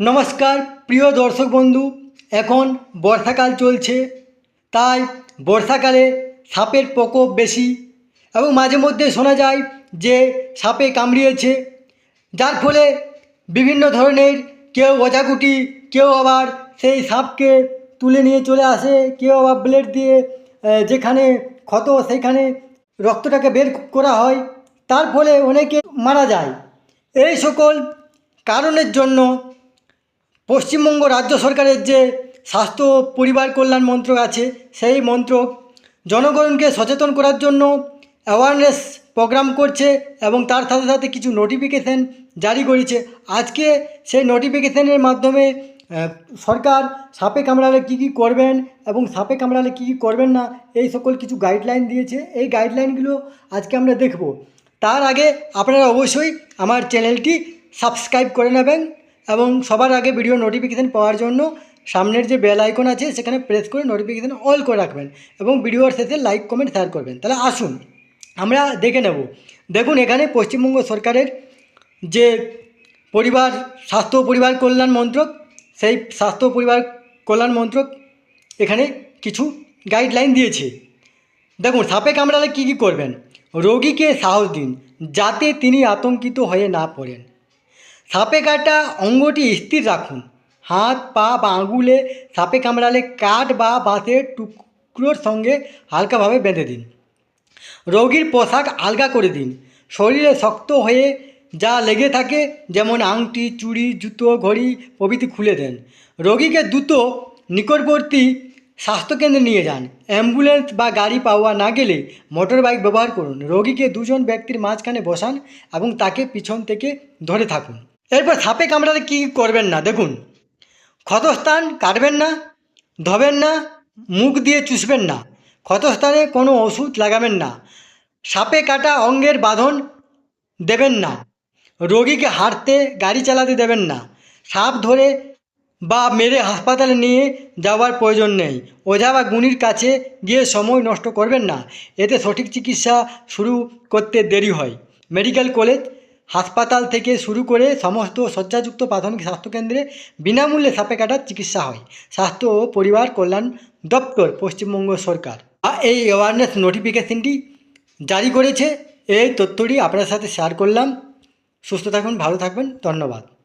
নমস্কার, প্রিয় দর্শক বন্ধু, এখন বর্ষাকাল চলছে, তাই বর্ষাকালে সাপের প্রকোপ বেশি এবং মাঝে মধ্যে শোনা যায় যে সাপে কামড়িয়েছে, যার ফলে বিভিন্ন ধরনের কেউ ওঝাকুটি কেউ আবার সেই সাপকে তুলে নিয়ে চলে আসে, কেউ আবার ব্লেড দিয়ে যেখানে ক্ষত সেখানে রক্তটাকে বের করা হয়, তার ফলে অনেকে মারা যায়। এই সকল কারণের জন্য পশ্চিমবঙ্গ রাজ্য সরকারের যে স্বাস্থ্য পরিবার কল্যাণ মন্ত্রক আছে, সেই মন্ত্রক জনগণকে সচেতন করার জন্য অ্যাওয়ারনেস প্রোগ্রাম করছে এবং তার সাথে সাথে কিছু নোটিফিকেশান জারি করেছে। আজকে সেই নোটিফিকেশানের মাধ্যমে সরকার সাপে কামড়ালে কী কী করবেন এবং সাপে কামড়ালে কী কী করবেন না, এই সকল কিছু গাইডলাইন দিয়েছে। এই গাইডলাইনগুলো আজকে আমরা দেখব। তার আগে আপনারা অবশ্যই আমার চ্যানেলটি সাবস্ক্রাইব করে নেবেন। এবং সবার আগে ভিডিও নোটিফিকেশান পাওয়ার জন্য সামনের যে বেল আইকন আছে, সেখানে প্রেস করে নোটিফিকেশান অল করে রাখবেন এবং ভিডিওর শেষে লাইক কমেন্ট শেয়ার করবেন। তাহলে আসুন, আমরা দেখে নেব। দেখুন, এখানে পশ্চিমবঙ্গ সরকারের যে পরিবার, স্বাস্থ্য পরিবার কল্যাণ মন্ত্রক, সেই স্বাস্থ্য পরিবার কল্যাণ মন্ত্রক এখানে কিছু গাইডলাইন দিয়েছে। দেখুন, সাপে কামড়ালে কী কী করবেন? রোগীকে সাহস দিন, যাতে তিনি আতঙ্কিত হয়ে না পড়েন। সাপে কাটা অঙ্গটি স্থির রাখুন। হাত, পা বা আঙুলে সাপে কামড়ালে কাঠ বা বাঁশের টুকরোর সঙ্গে হালকাভাবে বেঁধে দিন। রোগীর পোশাক আলগা করে দিন। শরীরে শক্ত হয়ে যা লেগে থাকে, যেমন আংটি, চুড়ি, জুতো, ঘড়ি প্রভৃতি খুলে দেন। রোগীকে দ্রুত নিকটবর্তী স্বাস্থ্যকেন্দ্রে নিয়ে যান। অ্যাম্বুলেন্স বা গাড়ি পাওয়া না গেলে মোটর বাইক ব্যবহার করুন। রোগীকে দুজন ব্যক্তির মাঝখানে বসান এবং তাকে পিছন থেকে ধরে থাকুন। এরপর সাপে কামড়ালে কী করবেন না? দেখুন, ক্ষতস্থান কাটবেন না, ধবেন না, মুখ দিয়ে চুষবেন না, ক্ষতস্থানে কোনো ওষুধ লাগাবেন না, সাপে কাটা অঙ্গের বাঁধন দেবেন না, রোগীকে হাঁটতে গাড়ি চালাতে দেবেন না, সাপ ধরে বা মেরে হাসপাতালে নিয়ে যাওয়ার প্রয়োজন নেই, ওঝা বা গুণির কাছে গিয়ে সময় নষ্ট করবেন না, এতে সঠিক চিকিৎসা শুরু করতে দেরি হয়, মেডিকেল কলেজ হাসপাতাল থেকে শুরু করে সমস্ত শয্যাযুক্ত প্রাথমিক স্বাস্থ্যকেন্দ্রে বিনামূল্যে সাপে কাটার চিকিৎসা হয়। স্বাস্থ্য ও পরিবার কল্যাণ দপ্তর, পশ্চিমবঙ্গ সরকার। এই অ্যাওয়ারনেস নোটিফিকেশনটি জারি করেছে। এই তথ্যটি আপনার সাথে শেয়ার করলাম। সুস্থ থাকুন, ভালো থাকবেন। ধন্যবাদ।